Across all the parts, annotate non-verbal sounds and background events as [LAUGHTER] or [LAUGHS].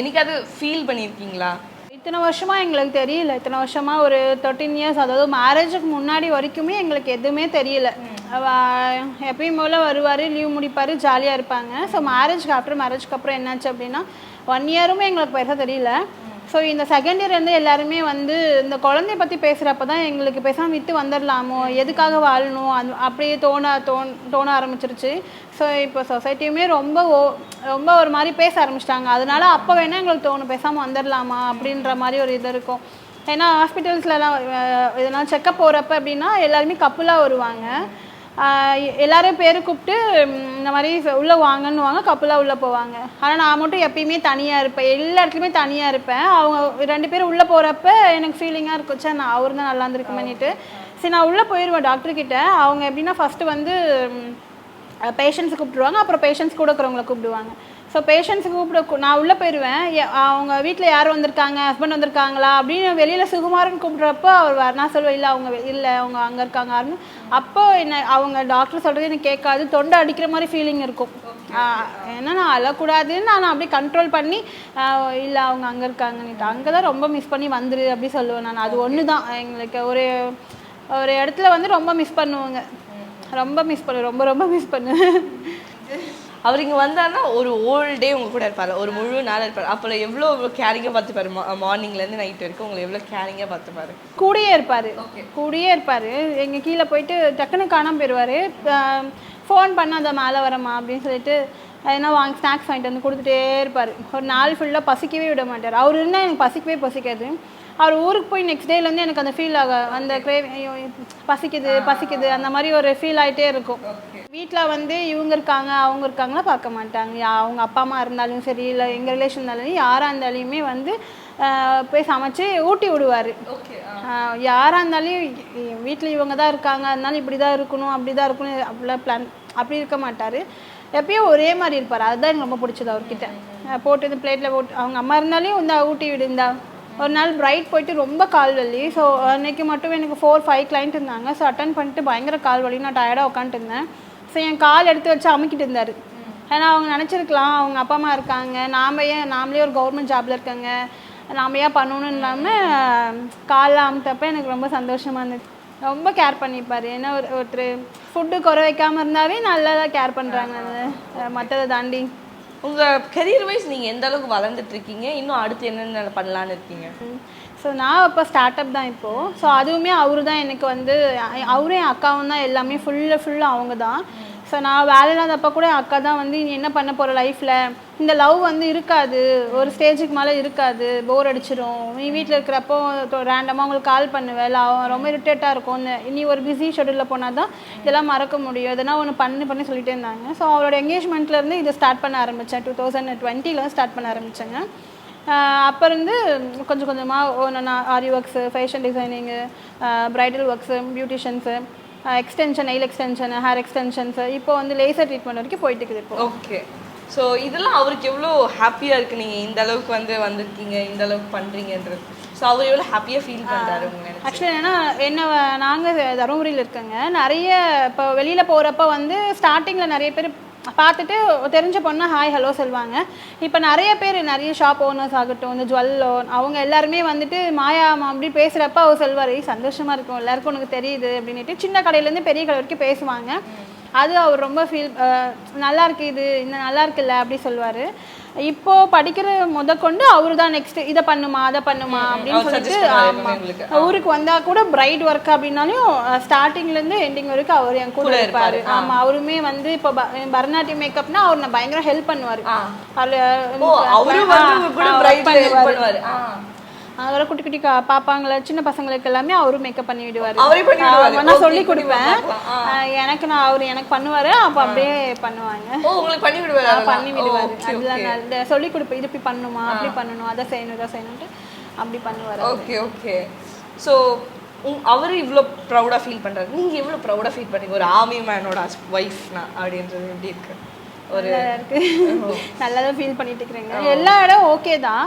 என்னைக்காவது ஃபீல் பண்ணியிருக்கீங்களா? இத்தனை வருஷமாக எங்களுக்கு தெரியல. இத்தனை வருஷமாக ஒரு தேர்ட்டின் இயர்ஸ் அதாவது மேரேஜுக்கு முன்னாடி வரைக்குமே எங்களுக்கு எதுவுமே தெரியல. எப்பயும் போல வருவார் லீவ் முடிப்பார் ஜாலியாக இருப்பாங்க. ஸோ மேரேஜ்க்கு ஆஃப்டர் மேரேஜ்க்கு அப்புறம் என்னாச்சு அப்படின்னா ஒன் இயருமே எங்களுக்கு பெருசாக தெரியல. ஸோ இந்த செகண்ட் இயர் வந்து எல்லாருமே வந்து இந்த குழந்தைய பற்றி பேசுகிறப்ப தான் எங்களுக்கு பேசாமல் விட்டு வந்துடலாமோ எதுக்காக வாழணும்? அது அப்படியே தோண தோண தோண ஆரம்பிச்சிருச்சு. ஸோ இப்போ சொசைட்டியுமே ரொம்ப ஓ ரொம்ப ஒரு மாதிரி பேச ஆரம்பிச்சிட்டாங்க. அதனால அப்போ வேணால் எங்களுக்கு தோணும் பேசாமல் வந்துடலாமா அப்படின்ற மாதிரி ஒரு இது இருக்கும். ஏன்னா ஹாஸ்பிட்டல்ஸ்லலாம் எதனா செக்கப் போகிறப்ப அப்படின்னா எல்லாருமே கப்புலாக வருவாங்க. எல்லாரும் பேர் கூப்பிட்டு இந்த மாதிரி உள்ளே வாங்கன்னுவாங்க கப்புலாக உள்ளே போவாங்க. ஆனால் நான் மட்டும் எப்பயுமே தனியாக இருப்பேன். எல்லா இடத்துலையுமே தனியாக இருப்பேன். அவங்க ரெண்டு பேரும் உள்ளே போகிறப்ப எனக்கு ஃபீலிங்காக இருக்கும். சே நான் அவர் தான் நல்லா இருந்திருக்குமேனிட்டு சரி நான் உள்ளே போயிடுவேன் டாக்டர்கிட்ட அவங்க எப்படின்னா ஃபஸ்ட்டு வந்து பேஷண்ட்ஸ் கூப்பிடுவாங்க அப்புறம் பேஷண்ட்ஸ் கூட இருக்கிறவங்கள கூப்பிடுவாங்க. ஸோ பேஷண்ட்ஸ் கூப்பிட நான் உள்ளே போயிடுவேன் அவங்க வீட்டில் யார் வந்திருக்காங்க? ஹஸ்பண்ட் வந்திருக்காங்களா? அப்படின்னு வெளியில் சுகுமாரன் கூப்பிட்றப்போ அவர் வர நான் சொல்லுவேன் இல்லை அவங்க இல்லை அவங்க அங்கே இருக்காங்க. அப்படின்னு. அப்போ என்ன அவங்க டாக்டர் சொல்கிறது எனக்கு கேட்காது. தொண்டை அடிக்கிற மாதிரி ஃபீலிங் இருக்கும். ஏன்னா நான் அழக்கூடாதுன்னு நான் அப்படியே கண்ட்ரோல் பண்ணி இல்லை அவங்க அங்கே இருக்காங்கன்னுட்டு. அங்கே தான் ரொம்ப மிஸ் பண்ணி வந்துரு அப்படி சொல்லுவேன் நான். அது ஒன்று தான் எங்களுக்கு ஒரு ஒரு இடத்துல வந்து ரொம்ப மிஸ் பண்ணுவாங்க. ரொம்ப மிஸ் பண்ணு ரொம்ப ரொம்ப மிஸ் பண்ணுவேன் அவர் இங்கே வந்தாருன்னா ஒரு ஹோல் டே உங்க கூட இருப்பாரு. ஒரு முழு நாள் இருப்பார். அப்போ எவ்வளோ கேரிங்காக பார்த்துப்பாரு மார்னிங்லேருந்து நைட் வரைக்கும் உங்களை எவ்வளோ கேரிங்காக பார்த்துப்பாரு கூடயே இருப்பார். கூடயே இருப்பார். எங்கள் கீழே போயிட்டு டக்குன்னு காணாம போயிடுவார் ஃபோன் பண்ண அந்த மேலே வரமா அப்படின்னு சொல்லிட்டு எதனா வாங்கி ஸ்நாக்ஸ் வாங்கிட்டு வந்து கொடுத்துட்டே இருப்பார். ஒரு நாள் ஃபுல்லாக பசிக்கவே விட மாட்டார். அவர் இருந்தால் எனக்கு பசிக்கவே பசிக்காது. அவர் ஊருக்கு போய் நெக்ஸ்ட் டேலேருந்து எனக்கு அந்த ஃபீல் ஆக அந்த கிரேவ் பசிக்குது பசிக்குது அந்த மாதிரி ஒரு ஃபீல் ஆகிட்டே இருக்கும். வீட்டில் வந்து இவங்க இருக்காங்க அவங்க இருக்காங்களா பார்க்க மாட்டாங்க. அவங்க அப்பா அம்மா இருந்தாலும் சரி இல்லை எங்கள் ரிலேஷன் இருந்தாலும் யாராக இருந்தாலுமே வந்து போய் சமைச்சு ஊட்டி விடுவார். யாராக இருந்தாலும் வீட்டில் இவங்க தான் இருக்காங்க அதனால இப்படி தான் இருக்கணும் அப்படி தான் இருக்கணும் அப்படிலாம் பிளான் அப்படி இருக்க மாட்டார். எப்பயும் ஒரே மாதிரி இருப்பார். அதுதான் எனக்கு ரொம்ப பிடிச்சது அவர்கிட்ட. போட்டு இந்த பிளேட்டில் போட்டு அவங்க அம்மா இருந்தாலும் இந்த ஊட்டி விடு இந்தா ஒரு நாள் பிரைட் போயிட்டு ரொம்ப கால் வலி. ஸோ அன்னைக்கு மட்டும் எனக்கு ஃபோர் ஃபைவ் கிளைண்ட் இருந்தாங்க. ஸோ அட்டன் பண்ணிட்டு பயங்கர கால் வலி. நான் டயர்டாக உட்காந்துட்டு இருந்தேன் ஸோ என் கால் எடுத்து வச்சு அமுக்கிட்டு இருந்தார். ஏன்னா அவங்க நினச்சிருக்கலாம். அவங்க அப்பா அம்மா இருக்காங்க. நாம ஏன் நாமளே ஒரு கவர்மெண்ட் ஜாப்ல இருக்காங்க. நாம ஏன் பண்ணணும்னு இல்லாமல் காலைல அமுத்தப்ப எனக்கு ரொம்ப சந்தோஷமாக இருந்துச்சு ரொம்ப கேர் பண்ணிப்பார். ஏன்னா ஒரு ஒருத்தர் ஃபுட்டு குறை வைக்காமல் இருந்தாவே நல்லா தான் கேர் பண்ணுறாங்க மற்றதை தாண்டி. உங்க கெரியர் வைஸ் நீங்க எந்த அளவுக்கு வளர்ந்துட்டு இருக்கீங்க? இன்னும் அடுத்து என்னென்ன பண்ணலான்னு இருக்கீங்க? ஸோ நான் இப்போ ஸ்டார்ட் அப் தான் இப்போது ஸோ அதுவுமே அவரு தான் எனக்கு வந்து அவரும் என் அக்காவும் தான் எல்லாமே ஃபுல்லாக ஃபுல்லாக அவங்க தான் ஸோ நான் வேலை இல்லாதப்ப கூட அக்கா தான் வந்து நீ என்ன பண்ண போகிற லைஃப்பில் இந்த லவ் வந்து இருக்காது. ஒரு ஸ்டேஜுக்கு மேலே இருக்காது. போர் அடிச்சிடும் நீ வீட்டில் இருக்கிறப்போ ரேண்டமாக உங்களுக்கு கால் பண்ணுவேன். அவன் ரொம்ப இரிட்டேட்டாக இருக்கும் நீ ஒரு பிஸி ஷெடியூலில் போனால் தான் இதெல்லாம் மறக்க முடியும். எதனா ஒன்று பண்ணு பண்ணி சொல்லிட்டே இருந்தாங்க. ஸோ அவரோட என்கேஜ்மெண்ட்லேருந்து இதை ஸ்டார்ட் பண்ண ஆரம்பித்தேன் டூ தௌசண்ட் டுவெண்ட்டியில் ஸ்டார்ட் பண்ண ஆரம்பித்தேங்க அப்போ இருந்து கொஞ்சம் கொஞ்சமாக ஒன்று aari works fashion designing bridal works beauticians extension nail extension hair extensions இப்போ வந்து லேசர் ட்ரீட்மெண்ட் வரைக்கும் போயிட்டு இருக்குது இப்போ. ஓகே ஸோ இதெல்லாம் அவருக்கு எவ்வளோ ஹாப்பியாக இருக்கு? நீங்கள் இந்த அளவுக்கு வந்து வந்திருக்கீங்க இந்த அளவுக்கு பண்ணுறீங்கன்றது ஸோ அவர் எவ்வளோ ஹாப்பியாக ஃபீல் பண்ணுறாரு ஆக்சுவலி என்னன்னா என்ன நாங்கள் தருமபுரியில் இருக்கோங்க. நிறைய இப்போ வெளியில் போகிறப்ப வந்து ஸ்டார்டிங்கில் நிறைய பேர் பார்த்துட்டு தெரிஞ்ச பொண்ணு ஹாய் ஹலோ சொல்லுவாங்க. இப்போ நிறைய பேர் நிறைய ஷாப் ஓனர்ஸ் ஆகட்டும் இந்த ஜுவல்லோ அவங்க எல்லாருமே வந்துட்டு மாயா அப்படி பேசுகிறப்ப அவர் சொல்வார் சந்தோஷமாக சந்தோஷமா இருக்கும். எல்லாருக்கும் உனக்கு தெரியுது. அப்படின்ட்டு சின்ன கடையிலேருந்து பெரிய கடை வரைக்கும் பேசுவாங்க. அது அவர் ரொம்ப ஃபீல் நல்லா இருக்கு இது இந்த நல்லா இருக்குல்ல? அப்படி சொல்லுவார். இப்போ படிக்கிற முத கொண்டு அவரு தான் நெக்ஸ்ட் இதை பண்ணுமா அதை பண்ணுமா அப்படின்னு அவர் சொல்லிட்டு ஆமா. ஊருக்கு வந்தா கூட பிரைட் ஒர்க் அப்படின்னாலும் ஸ்டார்டிங்ல இருந்து எண்டிங் வரைக்கும் அவர் என் கூட இருப்பாரு. ஆமா அவருமே வந்து இப்போ ப- பரதநாட்டியம் மேக்கப்னா அவர் நான் பயங்கர ஹெல்ப் பண்ணுவாரு. ஆ. பிரைட் அவரை குட்டி குட்டி பாப்பாங்கள சின்ன பசங்களுக்கு எல்லாமே அவரும் மேக்கப் பண்ணி விடுவாரு. நான் சொல்லி கொடுப்பேன். எனக்கு நான் அவர் எனக்கு பண்ணுவாரு அப்ப அப்படியே பண்ணுவாங்க. பண்ணி விடுவாரு? பண்ணி விடுவாரு. okay. நல்ல சொல்லி கொடுப்பேன். இது இப்படி பண்ணணுமா அப்படி பண்ணணும் அதை செய்யணும் இதை செய்யணும்ட்டு அப்படி பண்ணுவாரு ஓகே ஓகே. ஸோ அவர் இவ்வளோ ப்ரௌடாக ஃபீல் பண்ணுறாரு நீங்கள் எவ்வளோ ப்ரௌடாக ஃபீல் பண்ணீங்க? ஒரு ஆர்மி மேனோட ஒய்ஃப்னா அப்படின்றது எப்படி இருக்கு? ஒரு நல்லா [LAUGHS] தான் ஃபீல் பண்ணிட்டு இருக்கிறேங்க. எல்லா இடம் ஓகே தான்.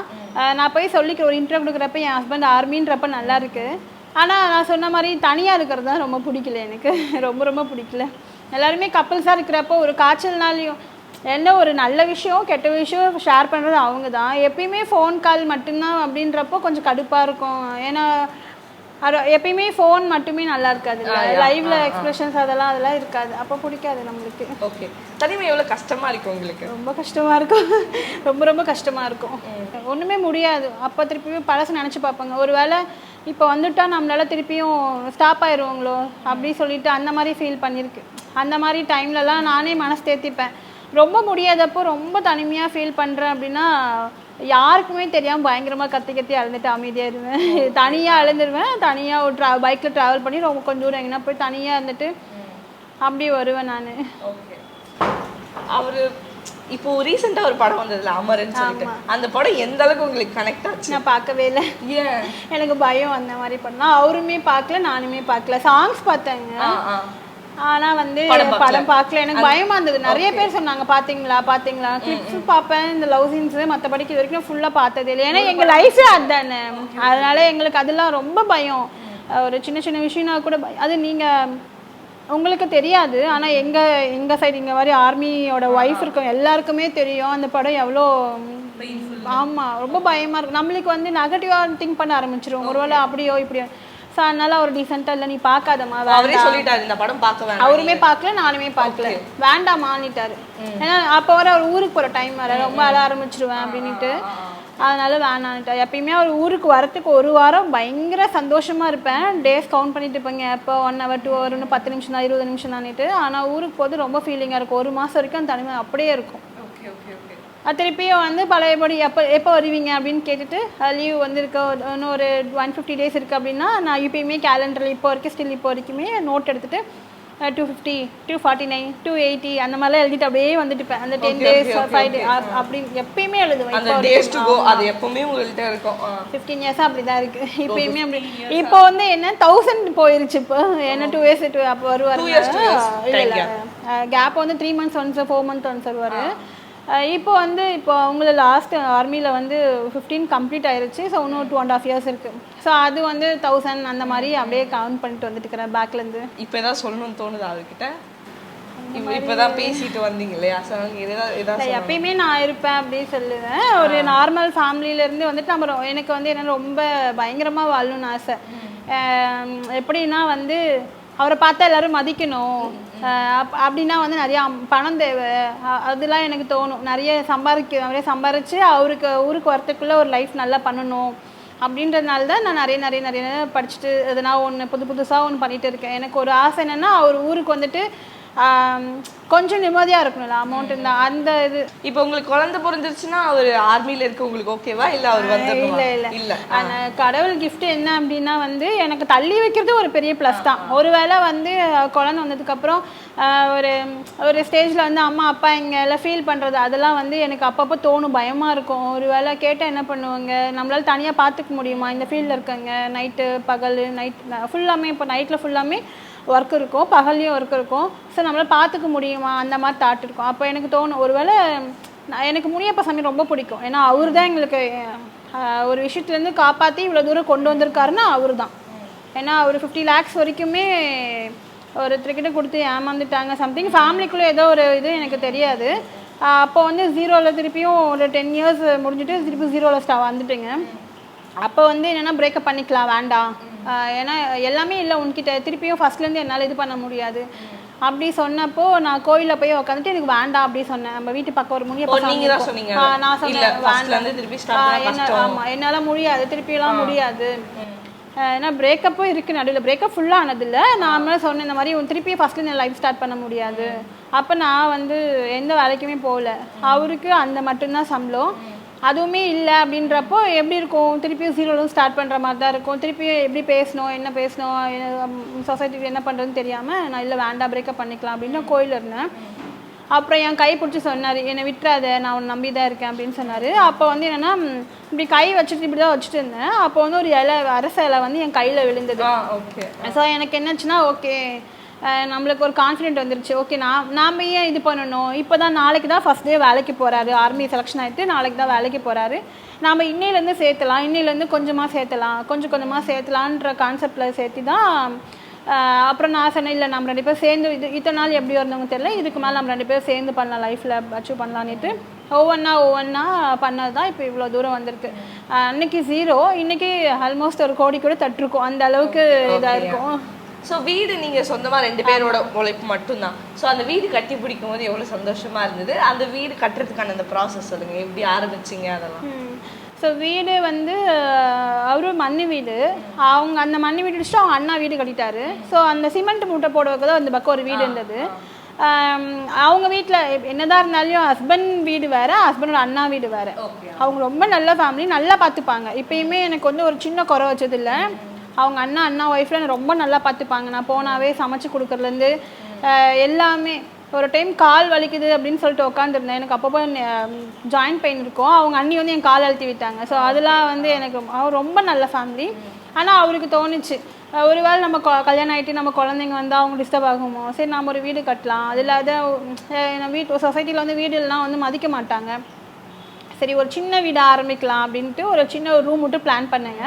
நான் போய் சொல்லிக்கிறேன் ஒரு இன்டர்வியூ கொடுக்குறப்ப என் ஹஸ்பண்ட் ஆர்மின்றப்ப நல்லா இருக்குது ஆனால் நான் சொன்ன மாதிரி தனியாக இருக்கிறது தான் ரொம்ப பிடிக்கல எனக்கு. [LAUGHS] ரொம்ப ரொம்ப பிடிக்கல. எல்லாருமே கப்பல்ஸாக இருக்கிறப்போ ஒரு காய்ச்சல்னாலையும் என்ன ஒரு நல்ல விஷயம் கெட்ட விஷயம் ஷேர் பண்ணுறது அவங்க தான் எப்பயுமே ஃபோன் கால் மட்டும்தான் அப்படின்றப்போ கொஞ்சம் கடுப்பாக இருக்கும். ஏன்னா எப்பயுமே ஃபோன் மட்டுமே நல்லா இருக்காது லைவ்ல எக்ஸ்பிரஷன்ஸ் அதெல்லாம் அதெல்லாம் இருக்காது. அப்போ பிடிக்காது நம்மளுக்கு. ஓகே தனிமை எவ்வளவு கஷ்டமா இருக்கு உங்களுக்கு? ரொம்ப கஷ்டமா இருக்கும். ரொம்ப ரொம்ப கஷ்டமா இருக்கும். ஒண்ணுமே முடியாது. அப்போ திருப்பியும் பழசு நினைச்சு பார்ப்பாங்க. ஒருவேளை இப்போ வந்துட்டா நம்மளால திருப்பியும் ஸ்டாப் ஆயிடுவாங்களோ அப்படி சொல்லிட்டு அந்த மாதிரி ஃபீல் பண்ணியிருக்கு அந்த மாதிரி டைம்லலாம் நானே மனசு தேத்திப்பேன். ரொம்ப முடியாதப்போ ரொம்ப தனிமையாக ஃபீல் பண்ணுறேன் அப்படின்னா யாருக்குமே தெரியாமல் பயங்கரமாக கத்தி கத்தி அழுந்துட்டு அமைதியாக இருவேன் தனியாக அழுந்துருவேன். தனியாக ஒரு ட்ரா பைக்கில் ட்ராவல் பண்ணி ரொம்ப கொஞ்சம் தூரம் எங்கன்னா போய் தனியாக இருந்துட்டு அப்படி வருவேன் நான். அவரு இப்போ ரீசெண்டா ஒரு படம் வந்ததுல அமரன் சொல்லிட்டு. அந்த படம் எந்த அளவுக்கு உங்களுக்கு கனெக்ட் ஆச்சு? நான் பார்க்கவே இல்லை. எனக்கு பயம் அந்த மாதிரி பண்ணலாம் அவருமே பார்க்கல நானுமே பார்க்கல. சாங்ஸ் பார்த்தேங்க. ஆனா வந்து படம் பார்க்கல. எனக்கு பயமா இருந்தது. நிறைய பேர் சொன்னாங்க பாத்தீங்களா பாத்தீங்களா? கிளிப்ஸ் பார்ப்பேன். இந்த லவ் சீன்ஸ் மத்தபடிக்கு இது வரைக்கும் ஃபுல்லா பார்த்ததே இல்லை. ஏன்னா எங்க லைஃபே அதானே அதனால எங்களுக்கு அதெல்லாம் ரொம்ப பயம். ஒரு சின்ன சின்ன விஷயம்னா கூட அது நீங்க உங்களுக்கு தெரியாது. ஆனா எங்க எங்க சைடு இங்க மாதிரி ஆர்மியோட ஒய்ஃப் இருக்கும். எல்லாருக்குமே தெரியும். அந்த படம் எவ்வளோ ஆமா ரொம்ப பயமா இருக்கும் நம்மளுக்கு வந்து நெகட்டிவா திங்க் பண்ண ஆரம்பிச்சிரும். ஒருவேளை அப்படியோ இப்படியோ. ஸோ அதனால அவர் டீசெண்டாக இல்லை. நீ பார்க்காதம்மா அவரே சொல்லிட்டாரு இந்த படம் பார்க்க வேணாம். அவருமே பார்க்கல நானுமே பார்க்கல. வேண்டாமான்னுட்டாரு ஏன்னா அப்போ வர அவர் ஊருக்கு போகிற டைம் வர ரொம்ப அழ ஆரம்பிச்சிருவேன் அப்படின்ட்டு அதனால வேணான்னுட்டார் எப்பயுமே அவர் ஊருக்கு வரத்துக்கு ஒரு வாரம் பயங்கர சந்தோஷமா இருப்பேன். டேஸ் கவுண்ட் பண்ணிட்டு இருப்பேங்க. எப்போ ஒன் ஹவர் டூ ஹவர் இன்னும் பத்து நிமிஷம் தான் இருபது நிமிஷம் தானிட்டு ஆனால் ஊருக்கு போது ரொம்ப ஃபீலிங்காக இருக்கும். ஒரு மாதம் வரைக்கும் அந்த தனிமை அப்படியே இருக்கும். திருப்பியும் வந்து பழையபடி எப்போ எப்போ வருவீங்க அப்படின்னு கேட்டுட்டு லீவ் வந்திருக்க. ஒரு- இன்னும் ஒரு ஒன் ஃபிஃப்டி டேஸ் இருக்குது அப்படின்னா நான் இப்பயுமே கேலண்டரில் இப்போ வரைக்கும் ஸ்டில் இப்போ வரைக்குமே நோட் எடுத்துட்டு two fifty two forty nine two eighty அந்த மாதிரிலாம் எழுதிட்டு அப்படியே வந்துட்டு அந்த டென் டேஸ் ஃபைவ் டே அப்படின்னு எப்பயுமே எழுதுவேன். அந்த டேஸ் டு கோ அது எப்பவுமே உங்கள்கிட்ட இருக்கும். ஃபிஃப்டீன் இயர்ஸாக அப்படி தான் இருக்குது இப்பயுமே அப்படி. இப்போ வந்து என்ன தௌசண்ட் போயிருச்சு இப்போ. என்ன டூ இயர்ஸ் டூ அப்போ வருவார் கேப் வந்து three months once four month once வருவார். இப்போ வந்து இப்போ அவங்கள லாஸ்ட் ஆர்மியில் வந்து ஃபிஃப்டீன் கம்ப்ளீட் ஆயிருச்சு. ஸோ இன்னும் டூ அண்ட் ஆஃப் இயர்ஸ் இருக்குது ஸோ அது வந்து தௌசண்ட் அந்த மாதிரி அப்படியே கவுண்ட் பண்ணிட்டு வந்துட்டு இருக்கிறேன் பேக்லேருந்து இப்போ ஏதாவது சொல்லணும்னு தோணுதா இப்போ இப்பதான் பேசிட்டு வந்தீங்க இல்லையா? எப்பயுமே நான் இருப்பேன் அப்படின்னு சொல்லுவேன். ஒரு நார்மல் ஃபேமிலியிலேருந்து வந்துட்டு நம்ம எனக்கு வந்து என்ன ரொம்ப பயங்கரமாக வாழணும்னு ஆசை. எப்படின்னா வந்து அவரை பார்த்தா எல்லாரும் மதிக்கணும். அப்- அப்படின்னா வந்து நிறைய பணம் தேவை. அதெல்லாம் எனக்கு தோணும். நிறைய சம்பாதிக்க நிறைய சம்பாரித்து அவருக்கு ஊருக்கு வரத்துக்குள்ளே ஒரு லைஃப் நல்லா பண்ணணும். அப்படின்றதுனால தான் நான் நிறைய நிறைய நிறைய படிச்சுட்டு எதனா ஒன்று புது புதுசாக ஒன்று பண்ணிகிட்டு இருக்கேன். எனக்கு ஒரு ஆசை என்னென்னா அவர் ஊருக்கு வந்துட்டு கொஞ்சம் நிம்மதியாக இருக்கணும்ல அமௌண்ட் இருந்தால் அந்த இது. இப்போ உங்களுக்கு குழந்தை பிறந்துருச்சுன்னா அவர் ஆர்மில இருக்க உங்களுக்கு ஓகேவா இல்ல அவர் இல்ல வந்துடணுமா? இல்ல இல்ல. ஆனா கடவுள் gift என்ன அப்படின்னா வந்து எனக்கு தள்ளி வைக்கிறது ஒரு பெரிய ப்ளஸ் தான். ஒருவேளை வந்து குழந்தை வந்ததுக்கு அப்புறம் அஹ், ஒரு ஒரு ஸ்டேஜ்ல வந்து அம்மா அப்பா இங்க எல்லாம் ஃபீல் பண்றது அதெல்லாம் வந்து எனக்கு அப்பப்போ தோணும் பயமா இருக்கும். ஒருவேளை கேட்டா என்ன பண்ணுவாங்க? நம்மளால தனியா பார்த்துக்க முடியுமா? இந்த ஃபீல்டில் இருக்கங்க நைட்டு பகல் நைட் ஃபுல்லாமே இப்போ நைட்டில் ஃபுல்லாமே ஒர்க் இருக்கும் பகல்லையும் ஒர்க் இருக்கும். ஸோ நம்மளால் பார்த்துக்க முடியுமா? அந்த மாதிரி தாட் இருக்கும். அப்போ எனக்கு தோணும் ஒருவேளை நான் எனக்கு முனியப்ப சாமி ரொம்ப பிடிக்கும். ஏன்னா அவர் தான் எங்களுக்கு ஒரு விஷயத்துலேருந்து காப்பாற்றி இவ்வளோ தூரம் கொண்டு வந்திருக்காருன்னா அவர் தான் ஏன்னா அவர் ஃபிஃப்டி லேக்ஸ் வரைக்குமே ஒருத்தர்கிட்ட கொடுத்து ஏமாந்துட்டாங்க சம்திங் ஃபேமிலிக்குள்ளே ஏதோ ஒரு இது எனக்கு தெரியாது. அப்போ வந்து ஜீரோவில் திருப்பியும் ஒரு டென் இயர்ஸ் முடிஞ்சுட்டு திருப்பி ஜீரோவில் ஸ்டா வந்துட்டுங்க. அப்போ வந்து என்னென்னா பிரேக்கப் பண்ணிக்கலாம் வேண்டாம். ஏன்னா எல்லாமே இல்லை உன்கிட்ட. திருப்பியும் ஃபர்ஸ்ட்லேருந்து என்னால் இது பண்ண முடியாது. அப்படி சொன்னப்போ நான் கோயிலில் போய் உட்காந்துட்டு எனக்கு வேண்டாம் அப்படி சொன்னேன். நம்ம வீட்டு பக்கம் ஒரு முடிய நான் சொன்னேன் ஃபர்ஸ்ட்ல இருந்து திருப்பி ஸ்டார்ட் ஆ, பண்ண என்ன கஷ்டம். ஆமா என்னால முடியாது. திருப்பியெல்லாம் முடியாது. ஏன்னா பிரேக்கப்பும் இருக்கு நடுவில். பிரேக்கப் ஃபுல்லாக ஆனதில்ல. நான் மேலே சொன்னேன் இந்த மாதிரி உன் திருப்பி ஃபர்ஸ்ட்ல நான் லைஃப் ஸ்டார்ட் பண்ண முடியாது. அப்போ நான் வந்து எந்த வேலைக்குமே போகல. அவருக்கு அந்த மட்டும்தான் சம்பளம். அதுவுமே இல்லை அப்படின்றப்போ எப்படி இருக்கும்? திருப்பியும் ஜீரோலும் ஸ்டார்ட் பண்ணுற மாதிரி தான் இருக்கும். திருப்பியும் எப்படி பேசணும்? என்ன பேசணும்? சொசைட்டிக்கு என்ன பண்ணுறதுன்னு தெரியாமல் நான் இல்லை வேண்டாம் பிரேக்கப் பண்ணிக்கலாம் அப்படின்னு நான் கோயில் இருந்தேன். அப்புறம் என் கை பிடிச்சி சொன்னார் என்னை விட்டுறாத நான் உன்னை நம்பி தான் இருக்கேன் அப்படின்னு சொன்னார். அப்போ வந்து என்னென்னா இப்படி கை வச்சுட்டு இப்படி தான் வச்சுட்டு இருந்தேன். அப்போ வந்து ஒரு இலை அரச இலை வந்து என் கையில் விழுந்தது. ஓகே ஸோ எனக்கு என்னாச்சுன்னா ஓகே நம்மளுக்கு ஒரு கான்ஃபிடென்ட் வந்துருச்சு. ஓகே நான் நாம் ஏன் இது பண்ணணும்? இப்போ தான் நாளைக்கு தான் ஃபஸ்ட் டே வேலைக்கு போகிறாரு ஆர்மி செலெக்ஷன் ஆகிட்டு நாளைக்கு தான் வேலைக்கு போகிறாரு நாம் இன்னையிலேருந்து சேர்த்தலாம். இன்னையிலேருந்து கொஞ்சமாக சேர்த்தலாம். கொஞ்சம் கொஞ்சமாக சேர்த்தலான்ற கான்செப்டில் சேர்த்து தான் அப்புறம் நான் சொன்னேன் இல்லை நம்ம ரெண்டு பேரும் சேர்ந்து இது இத்தனை நாள் எப்படி இருந்தவங்க தெரியல. இதுக்கு மேலே நம்ம ரெண்டு பேரும் சேர்ந்து பண்ணலாம். லைஃப்பில் அச்சீவ் பண்ணலான்னுட்டு ஒவ்வொன்றா ஒவ்வொன்றா பண்ணது தான் இப்போ இவ்வளோ தூரம் வந்திருக்கு. அன்னைக்கு ஜீரோ இன்னைக்கு ஆல்மோஸ்ட் ஒரு கோடி கூட தட்டிருக்கோம். அந்த அளவுக்கு இதாக இருக்கும். ஸோ வீடு நீங்க சொந்தமா ரெண்டு பேரோட உழைப்பு மட்டும்தான். ஸோ அந்த வீடு கட்டி பிடிக்கும் போது எவ்வளவு சந்தோஷமா இருந்தது? அந்த வீடு கட்டுறதுக்கான அந்த ப்ராசஸ் சொல்லுங்க. எப்படி ஆரம்பிச்சீங்க அதெல்லாம்? ஸோ வீடு வந்து அவரு மண்ணு வீடு. அவங்க அந்த மண்ணு வீடு வச்சுட்டு அவங்க அண்ணா வீடு கட்டிட்டாரு. ஸோ அந்த சிமெண்ட் மூட்டை போடுறதுக்கு தான் அந்த பக்கம் ஒரு வீடு இருந்தது. அவங்க வீட்டில் என்னதான் இருந்தாலும் ஹஸ்பண்ட் வீடு வேற ஹஸ்பண்டோட அண்ணா வீடு வேற. அவங்க ரொம்ப நல்ல ஃபேமிலி நல்லா பார்த்துப்பாங்க. இப்பயுமே எனக்கு வந்து ஒரு சின்ன குறை வச்சது இல்லை அவங்க அண்ணா அண்ணா ஒய்ஃப்ல ரொம்ப நல்லா பார்த்துப்பாங்க. நான் போனாவே சமைச்சு கொடுக்கறதுலேருந்து எல்லாமே. ஒரு டைம் கால் வலிக்குது அப்படின்னு சொல்லிட்டு உட்காந்துருந்தேன் எனக்கு அப்பப்போ ஜாயிண்ட் பெயின் இருக்கும். அவங்க அண்ணி வந்து என் கால் அழுத்தி விட்டாங்க. ஸோ அதெல்லாம் வந்து எனக்கு ரொம்ப நல்ல ஃபேமிலி ஆனால் அவருக்கு தோணுச்சு. அஹ் ஒருவேளை நம்ம கல்யாணம் ஆகிட்டு நம்ம குழந்தைங்க வந்து அவங்க டிஸ்டர்ப் ஆகுமோ? சரி நம்ம ஒரு வீடு கட்டலாம். அது இல்லாத வீட்டு சொசைட்டியில் வந்து வீடுலாம் வந்து மதிக்க மாட்டாங்க. சரி ஒரு சின்ன வீடு ஆரம்பிக்கலாம் அப்படின்ட்டு ஒரு சின்ன ஒரு ரூம் மட்டும் பிளான் பண்ணேங்க.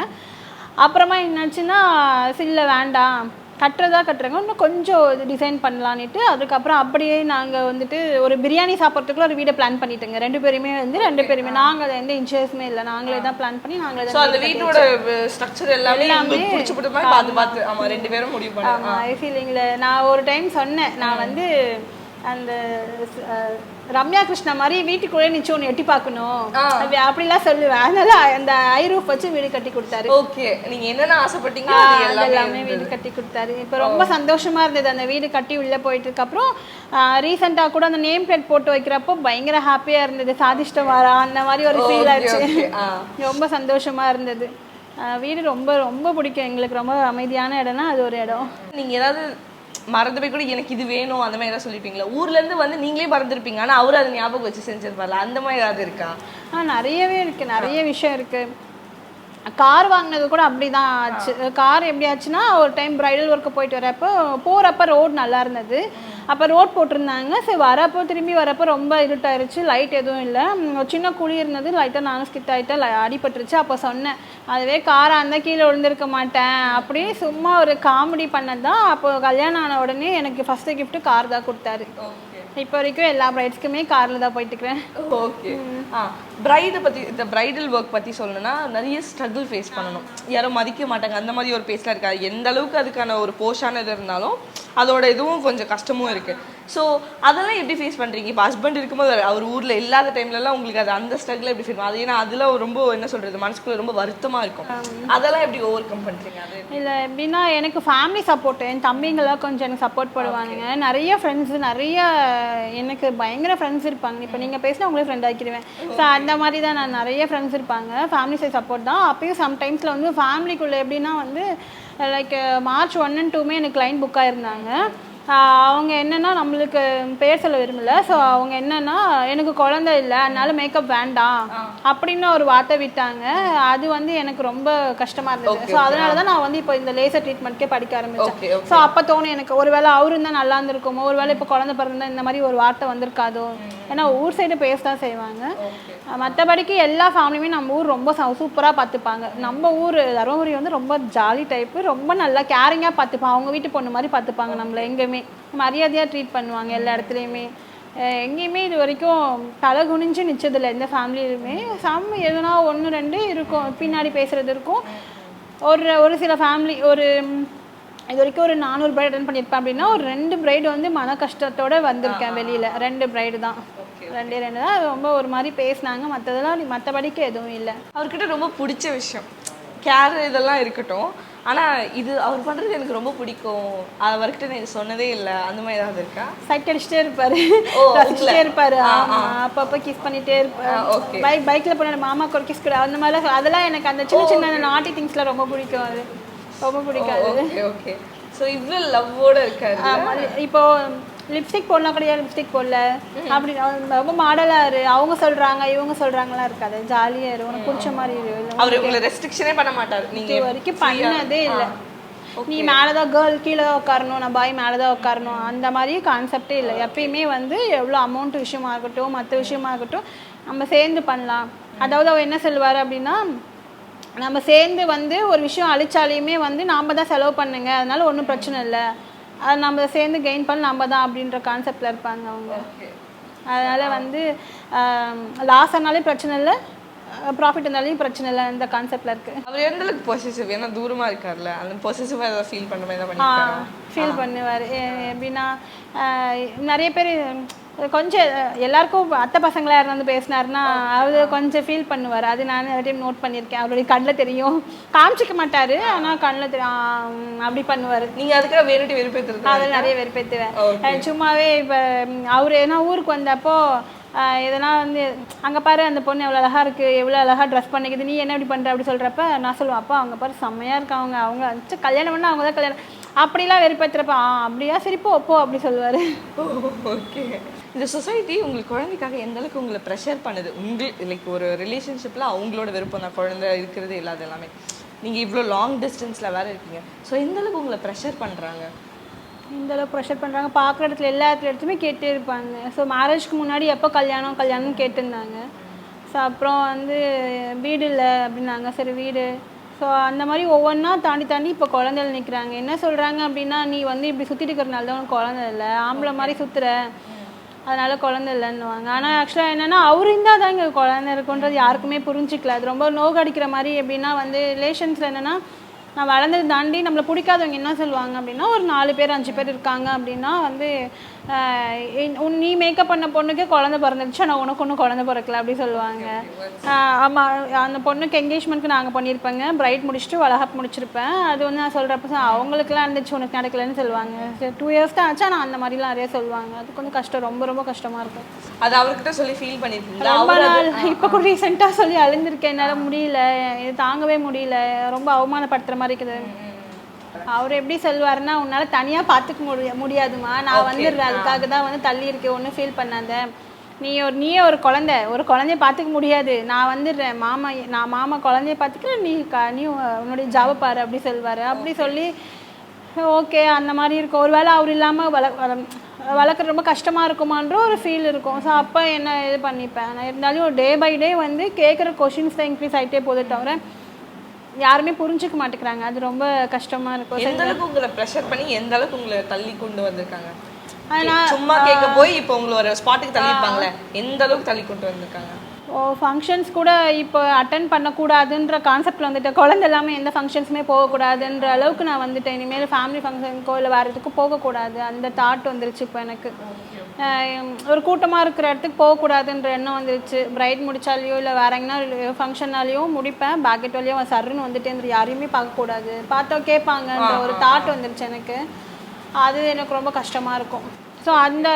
அப்புறமா என்னாச்சுன்னா இல்லை வேண்டாம் கட்டுறதா கட்டுறாங்க. இன்னும் கொஞ்சம் இது டிசைன் பண்ணலான்ட்டு அதுக்கப்புறம் அப்படியே நாங்கள் வந்துட்டு ஒரு பிரியாணி சாப்பிட்றதுக்குள்ள ஒரு வீடை பிளான் பண்ணிட்டோங்க. ரெண்டு பேருமே வந்து ரெண்டு பேருமே. நாங்கள் எந்த இன்ட்ரெஸ்ட்மே இல்லை. நாங்களே தான் பிளான் பண்ணி நாங்களே தான் அந்த வீட்டோட ஸ்ட்ரக்சர் எல்லாமே எல்லாமே பார்த்து பார்த்து ஆமா ரெண்டு பேரும் முடிவு பண்ணாங்க ஆமாம் ஃபீலிங்கில் நான் ஒரு டைம் சொன்னேன். நான் வந்து அந்த ரம்யா கிருஷ்ணா மாதிரி வீட்டுக்குள்ளே நிச்சு ஒன்று எட்டி பார்க்கணும். அப்படி- அப்படிலாம் சொல்லுவேன். அதனால அந்த ஐ ரூஃப் வச்சு வீடு கட்டி கொடுத்தாரு. ஓகே. நீங்க என்னென்ன ஆசைப்பட்டீங்க எல்லாமே வீடு கட்டி கொடுத்தாரு. இப்போ ரொம்ப சந்தோஷமா இருந்தது. அந்த வீடு கட்டி உள்ள போயிட்டு அப்புறம் ரீசெண்டாக கூட அந்த நேம் பிளேட் போட்டு வைக்கிறப்போ பயங்கர ஹாப்பியா இருந்தது. சாதிஷ்ட வாரா அந்த மாதிரி ஒரு ஃபீல் ஆச்சு. ரொம்ப சந்தோஷமா இருந்தது. வீடு ரொம்ப ரொம்ப பிடிக்கும். எங்களுக்கு ரொம்ப அமைதியான இடம்னா அது ஒரு இடம். நீங்க ஏதாவது மறந்து போய் கூட எனக்கு இது வேணும் அந்த மாதிரி ஏதாவது சொல்லியிருப்பீங்களா ஊர்ல இருந்து வந்து நீங்களே மறந்துருப்பீங்க. ஆனா அவரு அதை ஞாபகம் வச்சு செஞ்சிருப்பார்ல அந்த மாதிரி ஏதாவது இருக்கா? ஆ நிறையவே இருக்கு நிறைய விஷயம் இருக்கு. கார் வாங்கினது கூட அப்படிதான் ஆச்சு. கார் எப்படி ஆச்சுன்னா ஒரு டைம் பிரைடல் ஒர்க்கு போயிட்டு வரப்போ போகிறப்ப ரோட் நல்லா இருந்தது. அப்போ ரோட் போட்டிருந்தாங்க. சரி வரப்போ திரும்பி வரப்போ ரொம்ப இருட்டாயிருச்சு. லைட் எதுவும் இல்லை. சின்ன குழி இருந்தது. லைட்டாக நானும் ஸ்கிட் ஆகிட்டேன் அடிபட்டுருச்சு. அப்போ சொன்னேன் அதுவே காராக இருந்தால் கீழே விழுந்திருக்க மாட்டேன். அப்படி சும்மா ஒரு காமெடி பண்ணது தான் அப்போ கல்யாணம் ஆன உடனே எனக்கு ஃபஸ்ட்டு gift கார் தான் கொடுத்தாரு. இப்போ வரைக்கும் எல்லா பிரைட்ஸ்க்குமே காரில் தான் போயிட்டுக்கிறேன் ஓகே. ஆ. பிரைடை பத்தி இந்த பிரைடல் ஒர்க் பத்தி சொல்லணும்னா நிறைய ஸ்ட்ரகிள் ஃபேஸ் பண்ணணும். யாரும் மதிக்க மாட்டாங்க. அந்த மாதிரி ஒரு பேஸ்லாம் இருக்காது. எந்த அளவுக்கு அதுக்கான ஒரு போஷான இது இருந்தாலும் அதோட இதுவும் கொஞ்சம் கஷ்டமும் இருக்கு. ஸோ அதெல்லாம் எப்படி ஃபேஸ் பண்றீங்க? இப்போ ஹஸ்பண்ட் இருக்கும்போது அவர் ஊர்ல இல்லாத டைம்லலாம் உங்களுக்கு அது அந்த ஸ்ட்ரகிள் எப்படி ஃபீல் அது ஏன்னா அதுல ரொம்ப என்ன சொல்றது மனசுக்குள்ள ரொம்ப வருத்தமா இருக்கும். அதெல்லாம் எப்படி ஓவர் கம் பண்றீங்க? அது இல்லை எப்படின்னா எனக்கு ஃபேமிலி சப்போர்ட் என் தம்பிங்கெல்லாம் கொஞ்சம் எனக்கு சப்போர்ட் பண்ணுவானுங்க நிறைய ஃப்ரெண்ட்ஸ் நிறைய எனக்கு பயங்கர ஃப்ரெண்ட்ஸ் இருப்பாங்க. இப்போ நீங்கள் பேசினா உங்களே ஃப்ரெண்ட் ஆக்கிடுவேன். ஸோ அந்த மாதிரி தான் நான் நிறைய ஃப்ரெண்ட்ஸ் இருப்பாங்க. ஃபேமிலி சைட் சப்போர்ட் தான். அப்பயும் சம்டைம்ஸில் வந்து ஃபேமிலிக்குள்ளே எப்படின்னா வந்து லைக் மார்ச் ஒன் அண்ட் டூமே எனக்கு கிளைண்ட் புக் ஆயிருந்தாங்க. அவங்க என்னன்னா நம்மளுக்கு பேர் சொல்ல விரும்பல. ஸோ அவங்க என்னன்னா எனக்கு குழந்தை இல்லை அதனால மேக்கப் வேண்டாம். அப்படின்னு ஒரு வார்த்தை விட்டாங்க. அது வந்து எனக்கு ரொம்ப கஷ்டமா இருந்தது. ஸோ அதனால தான் நான் வந்து இப்போ இந்த லேசர் ட்ரீட்மெண்ட்கே படிக்க ஓகே ஸோ அப்போ தோணும் எனக்கு ஒருவேளை அவரு இருந்தால் நல்லா இருந்திருக்குமோ ஒருவேளை இப்போ குழந்தை பிறந்தா இந்த மாதிரி ஒரு வார்த்தை வந்திருக்காதோ. ஏன்னா ஊர் சைடு பேச தான் செய்வாங்க. மற்றபடிக்கு எல்லா ஃபேமிலியுமே நம்ம ஊர் ரொம்ப சூப்பராக பார்த்துப்பாங்க நம்ம ஊர் தருமபுரி வந்து ரொம்ப ஜாலி டைப்பு ரொம்ப நல்லா கேரிங்காக பார்த்துப்பாங்க அவங்க வீட்டு பொண்ணு மாதிரி பார்த்துப்பாங்க நம்மளை எங்கேயுமே. மரியாதையாக ட்ரீட் பண்ணுவாங்க எல்லா இடத்துலையுமே. எங்கேயுமே இது வரைக்கும் தலை குனிஞ்சு நிச்சதில்லை எந்த ஃபேமிலியிலுமே சம் எதுனா ஒன்று ரெண்டு இருக்கும். பின்னாடி பேசுறது இருக்கும். ஒரு ஒரு சில ஃபேமிலி ஒரு இது வரைக்கும் ஒரு நானூறு பிரைட் அட்டன் பண்ணியிருப்பேன் அப்படின்னா ஒரு ரெண்டு பிரைடு வந்து மன கஷ்டத்தோட வந்திருக்கேன் வெளியில. ரெண்டு பிரைடு தான். ரெண்டே ரெண்டு தான். ரொம்ப ஒரு மாதிரி பேசினாங்க. மற்றதெல்லாம் மற்றபடிக்கு எதுவும் இல்லை. அவர்கிட்ட ரொம்ப பிடிச்ச விஷயம். கேர் இதெல்லாம் இருக்கட்டும். ஆனா இது அவர் பண்றது எனக்கு ரொம்ப பிடிக்கும். அவர்கிட்ட எனக்கு சொன்னதே இல்லை. அந்த மாதிரி ஏதாவது இருக்கா? சைட் அடிச்சுட்டே இருப்பாரு. [LAUGHS] ரசிச்சுட்டே இருப்பாரு. ஆமா அப்பப்போ கிஸ் பண்ணிட்டே இருப்பாரு. பைக் பைக்ல போன மாமாக்கு ஒரு கிஸ் கூட அந்த மாதிரிலாம் அதெல்லாம் எனக்கு அந்த சின்ன சின்ன நாட்டி திங்ஸ்ல ரொம்ப பிடிக்கும் அது. ரொம்ப பிடிக்காது. ஓகே ஓகே ஸோ இவ்வளோ லவ்வோட இருக்காரு இப்போ லிப்ஸ்டிக் போடலாம் கிடையாது லிப்ஸ்டிக் போடல. அப்படி ரொம்ப மாடலா இரு. அவங்க சொல்றாங்க இவங்க சொல்றாங்கலாம் இருக்காது. ஜாலியா இரு. உனக்கு பிடிச்ச மாதிரி இரு. அவர் உங்களை ரெஸ்ட்ரிக்ஷனே பண்ண மாட்டார். நீங்க வரைக்கும் பண்ணதே இல்லை. நீ மேலதான் கேர்ள் கீழே தான் உட்காரணும் நான் பாய் மேலே தான் உட்காரணும். அந்த மாதிரி கான்செப்டே இல்லை. எப்பயுமே வந்து எவ்வளோ அமௌண்ட் விஷயமா இருக்கட்டும் மற்ற விஷயமா இருக்கட்டும் நம்ம சேர்ந்து பண்ணலாம். அதாவது அவர் என்ன சொல்லுவார் அப்படின்னா நம்ம சேர்ந்து வந்து ஒரு விஷயம் அழிச்சாலையுமே வந்து நாம் தான் செலவு பண்ணுங்க. அதனால ஒன்றும் பிரச்சனை இல்லை. அது நம்ம சேர்ந்து கெயின் பண்ண நம்ம தான் அப்படின்ற கான்செப்டில் இருப்பாங்க அவங்க. அதனால் வந்து லாஸ் ஆனாலும் பிரச்சனை இல்லை ப்ராஃபிட் இருந்தாலும் பிரச்சனை இல்லை இந்த கான்செப்டில் இருக்குது அவர் எந்த அளவுக்கு பொசிசிவ் ஏன்னா தூரமா இருக்கார்ல அந்த பொசிசிவா ஏதாவது ஃபீல் பண்ண மாதிரி தான் ஃபீல் பண்ணுவார். எப்படின்னா நிறைய பேர் கொஞ்சம் எல்லாருக்கும் அத்தை பசங்களா இருந்து பேசினாருன்னா அவர் கொஞ்சம் ஃபீல் பண்ணுவார். அது நான் நிறைய டைம் நோட் பண்ணியிருக்கேன். அவருடைய கண்ணில் தெரியும். காமிச்சிக்க மாட்டார் ஆனால் கண்ணில் தெரியும் அப்படி பண்ணுவார். நீங்க அதுக்காக வேணுட்டு வெறுப்பேற்றுறது அதில் நிறைய வெறுப்பேற்றுவேன் சும்மாவே இப்போ அவர் ஏன்னா ஊருக்கு வந்தப்போ எதனா வந்து அங்கே பாரு அந்த பொண்ணு எவ்வளோ அழகா இருக்கு எவ்வளோ அழகா ட்ரெஸ் பண்ணிக்குது நீ என்ன இப்படி பண்ணுற அப்படி சொல்கிறப்ப நான் சொல்லுவேன் அப்பா அவங்க பாரு செம்மையாக இருக்காங்க. அவங்க கல்யாணம் பண்ணால் அவங்க தான் கல்யாணம் அப்படிலாம் வெறுப்பேற்றுறப்ப ஆ அப்படியா? சரி போ போ அப்படி சொல்லுவார். ஓகே. இந்த சொசைட்டி உங்களுக்கு குழந்தைக்காக எந்த அளவுக்கு உங்களை ப்ரெஷர் பண்ணுது? உங்கள் லைக் ஒரு ரிலேஷன்ஷிப்பில் அவங்களோட விருப்பம் தான். குழந்தை இருக்கிறது இல்லாத எல்லாமே. நீங்கள் இவ்வளோ லாங் டிஸ்டன்ஸில் வேற இருக்கீங்க. ஸோ எந்த அளவுக்கு உங்களை ப்ரெஷர் பண்ணுறாங்க இந்த அளவு ப்ரெஷர் பண்ணுறாங்க பார்க்குற இடத்துல எல்லா இடத்துல இடத்துலையுமே கேட்டே இருப்பாங்க. ஸோ மேரேஜ்க்கு முன்னாடி எப்போ கல்யாணம் கல்யாணம்னு கேட்டிருந்தாங்க. ஸோ அப்புறம் வந்து வீடு இல்லை அப்படின்னாங்க. சரி வீடு. ஸோ அந்த மாதிரி ஒவ்வொன்றா தாண்டி தாண்டி இப்போ குழந்தைகள் நிற்கிறாங்க என்ன சொல்கிறாங்க அப்படின்னா நீ வந்து இப்படி சுற்றிட்டு இருக்கிறனால தான் உனக்கு குழந்தை இல்லை. ஆம்பளை மாதிரி சுற்றுற அதனால குழந்தை இல்லைன்னுவாங்க. ஆனால் ஆக்சுவலாக என்னென்னா அவர் இருந்தால் தான் இங்கே குழந்தை இருக்குன்றது யாருக்குமே புரிஞ்சிக்கல. அது ரொம்ப நோகடிக்கிற மாதிரி எப்படின்னா வந்து ரிலேஷன்ஸில் என்னென்னா நான் வளர்ந்தது தாண்டி நம்மளை பிடிக்காதவங்க என்ன சொல்லுவாங்க அப்படின்னா ஒரு நாலு பேர் அஞ்சு பேர் இருக்காங்க அப்படின்னா வந்து நீ மேக்கப் பண்ண பொண்ணுக்கே குழந்தை பிறந்துருச்சு. ஆனால் உனக்கு ஒன்றும் குழந்தை பிறக்கல அப்படி சொல்லுவாங்க. ஆமாம் அந்த பொண்ணுக்கு என்கேஜ்மெண்ட்க்கு நாங்கள் பண்ணியிருப்பேங்க. பிரைட் முடிச்சுட்டு வளகப் முடிச்சிருப்பேன். அது வந்து நான் சொல்கிறப்ப அவங்களுக்குலாம் இருந்துச்சு உனக்கு நடக்கலைன்னு சொல்லுவாங்க. டூ இயர்ஸ் தான் ஆச்சு. ஆனால் அந்த மாதிரிலாம் நிறைய சொல்லுவாங்க. அது கொஞ்சம் கஷ்டம். ரொம்ப ரொம்ப கஷ்டமாக இருக்கும். அது அவர்கிட்ட சொல்லி ஃபீல் பண்ணியிருக்கீங்களா ரொம்ப நாள். இப்போ கூட ரீசெண்டாக சொல்லி அழுந்திருக்கேன். என்னால் முடியல. இது தாங்கவே முடியல. ரொம்ப அவமானப்படுத்துற மாதிரி இருக்குது. அவர் எப்படி சொல்வாருன்னா உன்னால தனியா பார்த்துக்க முடிய முடியாதுமா நான் வந்துடுறேன். அதுக்காக தான் வந்து தள்ளி இருக்கேன். ஒன்றும் ஃபீல் பண்ணாத. நீ ஒரு நீயே ஒரு குழந்தை. ஒரு குழந்தைய பார்த்துக்க முடியாது. நான் வந்துடுறேன். மாமா நான் மாமா குழந்தைய பார்த்துக்கிறேன் நீ க நீ உன்னுடைய ஜாபை பாரு. அப்படி சொல்வாரு அப்படி சொல்லி ஓகே அந்த மாதிரி இருக்கும். ஒருவேளை அவர் இல்லாமல் வள வள- வளர்க்குறது ரொம்ப கஷ்டமாக இருக்குமான்ற ஒரு ஃபீல் இருக்கும். ஸோ அப்போ என்ன இது பண்ணிப்பேன். நான் இருந்தாலும் டே பை டே வந்து கேட்குற கொஷின்ஸ் தான் இன்க்ரீஸ் ஆகிட்டே போதே தவிர யாருமே புரிஞ்சுக்க மாட்டேங்கிறாங்க. அது ரொம்ப கஷ்டமாக இருக்கும் எந்த அளவுக்கு உங்களை ப்ரெஷர் பண்ணி எந்த அளவுக்கு உங்களை தள்ளி கொண்டு வந்திருக்காங்க? சும்மா கேட்க போய் இப்போ உங்களை ஒரு ஸ்பாட்டுக்கு தள்ளி இருப்பாங்களே எந்த அளவுக்கு தள்ளி கொண்டு வந்திருக்காங்க? ஓ ஃபங்க்ஷன்ஸ் கூட இப்போ அட்டன் பண்ணக்கூடாதுன்ற கான்செப்டில் வந்துட்டு குழந்தை இல்லாமல் எந்த ஃபங்க்ஷன்ஸுமே போகக்கூடாதுன்ற அளவுக்கு நான் வந்துட்டேன். இனிமேல் ஃபேமிலி ஃபங்க்ஷனுக்கோ இல்லை வேறு எதுக்கும் போகக்கூடாது. அந்த தாட் வந்துருச்சு இப்போ எனக்கு. ஒரு கூட்டமாக இருக்கிற இடத்துக்கு போகக்கூடாதுன்ற எண்ணம் வந்துருச்சு. பிரைட் முடிச்சாலையோ இல்லை வேற எங்கன்னா ஃபங்க்ஷனாலேயோ முடிப்பேன். பேக்கெட் வழியோ சர்ன்னு வந்துட்டே இருந்து யாரையுமே பார்க்கக்கூடாது பார்த்தா கேட்பாங்கன்ற ஒரு தாட் வந்துருச்சு எனக்கு. அது எனக்கு ரொம்ப கஷ்டமாக இருக்கும். ஸோ அந்த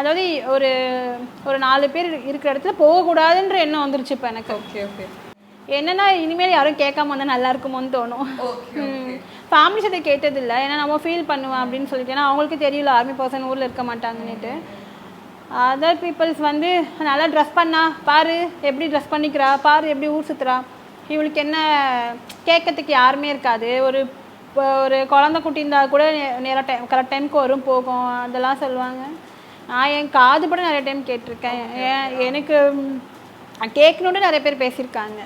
அதாவது ஒரு ஒரு நாலு பேர் இருக்கிற இடத்துல போகக்கூடாதுன்ற எண்ணம் வந்துருச்சு இப்போ எனக்கு. ஓகே ஓகே என்னன்னா இனிமேல் யாரும் கேட்காம வந்தால் நல்லா இருக்குமோன்னு தோணும். ஃபேமிலி சத்தை கேட்டதில்லை. ஏன்னா நம்ம ஃபீல் பண்ணுவேன் அப்படின்னு சொல்லிட்டு. ஏன்னா அவங்களுக்கு தெரியல ஆர்மி பர்சன் ஊரில் இருக்க மாட்டாங்கன்னுட்டு. அதர் பீப்புள்ஸ் வந்து நல்லா ட்ரெஸ் பண்ணா பாரு எப்படி ட்ரெஸ் பண்ணிக்கிறா பாரு எப்படி ஊர் சுற்றுறா இவளுக்கு என்ன கேட்கறதுக்கு யாருமே இருக்காது. ஒரு ஒரு குழந்தை குட்டி இருந்தால் கூட நேராக டைம் கரெக்ட் டைமுக்கு வரும் போகும். அதெல்லாம் சொல்லுவாங்க. நான் என் காது கூட நிறைய டைம் கேட்டிருக்கேன். ஏன் எனக்கு கேட்கணுன்னு நிறைய பேர் பேசியிருக்காங்க.